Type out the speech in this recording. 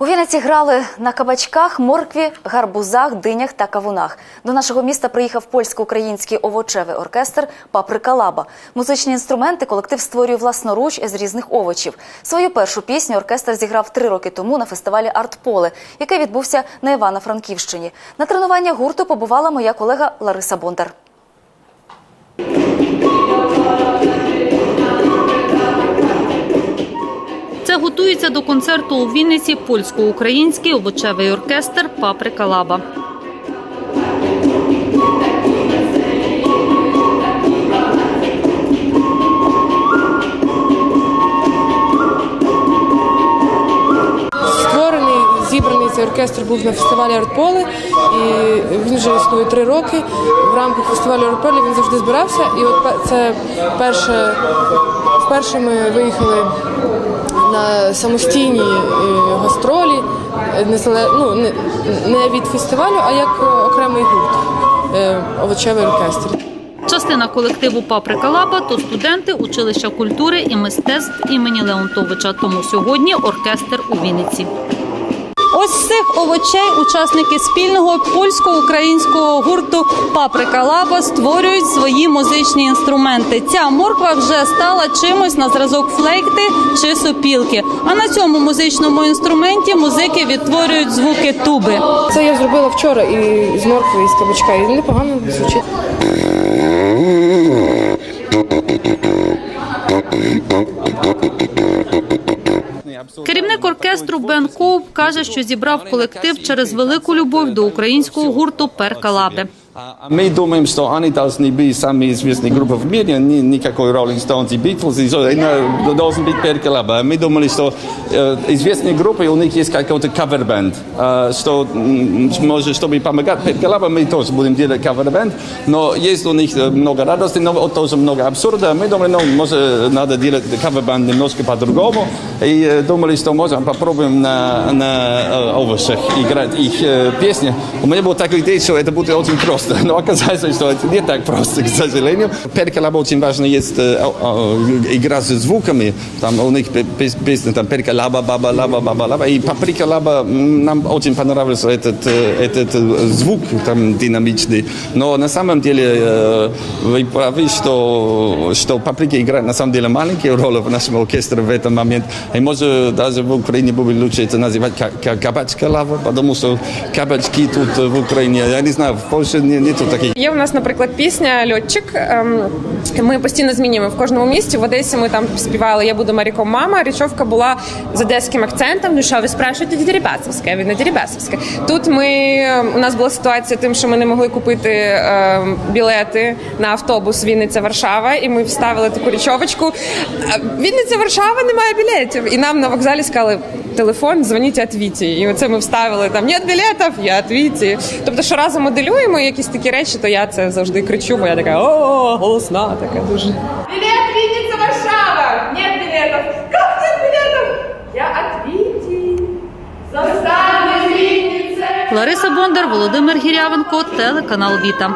У Вінниці грали на кабачках, моркві, гарбузах, динях та кавунах. До нашого міста приїхав польсько-український овочевий оркестр Паприка Лаба. Музичні інструменти колектив створює власноруч з різних овочів. Свою першу пісню оркестр зіграв три роки тому на фестивалі Артполе, який відбувся на Івано-Франківщині. На тренування гурту побувала моя колега Лариса Бондар. Готується до концерту у Вінниці польсько-український овочевий оркестр Паприка Лаба. Створений, зібраний цей оркестр був на фестивалі Артполе, і він вже існує три роки. В рамках фестивалю Артполе він завжди збирався. І от це перше, вперше ми виїхали на самостійні е, гастролі, е, ну, не, від фестивалю, а як окремий гурт, е, овочевий оркестр. Частина колективу Паприка Лаба то студенти училища культури і мистецтв імені Леонтовича. Тому сьогодні оркестр у Вінниці. Ось з цих овочей учасники спільного польсько-українського гурту Паприка Лаба створюють свої музичні інструменти. Ця морква вже стала чимось на зразок флейкти чи сопілки. А на цьому музичному інструменті музики відтворюють звуки туби. Це я зробила вчора і з моркви, і з кабачка, і непогано звучить. Керівник оркестру Бен Коуп каже, що зібрав колектив через велику любов до українського гурту Перка Лаби. A my думаем, что они должны быть самые известные группы в мире, ни, никакой Rolling Stones и Beatles, и so, и должен быть Перкелаба. Мы думали, что э, известные группы, у них есть какой-то кавер-бенд, э, что, м, может, чтобы помогать Перкелаба, мы тоже будем делать кавер-бенд, но есть у них э, много радости, но вот тоже много абсурда. Мы думали, ну, может, надо делать кавер-бенд немножко по-другому, и э, думали, что, может, попробуем на, на э, овощах играть их э, песни. У меня была такая идея, что это будет очень просто, но оказалось, что это не так просто, к сожалению. Перкалаба очень важно есть э, э, игра с звуками, там у них пе- пес- песня там перкалаба, баба, лаба, баба, лаба, и паприка лаба, м, нам очень понравился этот, э, этот э, звук там динамичный, но на самом деле э, вы правы, что, что паприка играет на самом деле маленькую роль в нашем оркестре в этот момент, и может даже в Украине будет лучше это называть ка- ка- кабачка лава, потому что кабачки тут э, в Украине, я не знаю, в Польше не- нету таких Є в нас, наприклад, пісня Льотчик. Ем, Ми постійно змінюємо в кожному місті. В Одесі ми там співали Я буду моряком мама. Річовка була з одеським акцентом. Ну що ви спрашуєте Дерибасовське, він не Дерибасовське. Тут ми у нас була ситуація тим, що ми не могли купити ем, білети на автобус Вінниця Варшава, і ми вставили таку річовочку. Вінниця Варшава немає білетів. І нам на вокзалі сказали. Телефон, дзвоніть від Віті. І оце ми вставили там нет білетів, я від. Тобто, що разом моделюємо якісь такі речі, то я це завжди кричу, бо я така о, голосна, така дуже. Білет Вінниця Варшава! Нет білетів! Як нет білетів? Я від Віті. Вінниця! Лариса Бондар, Володимир Гірявенко, телеканал Віта.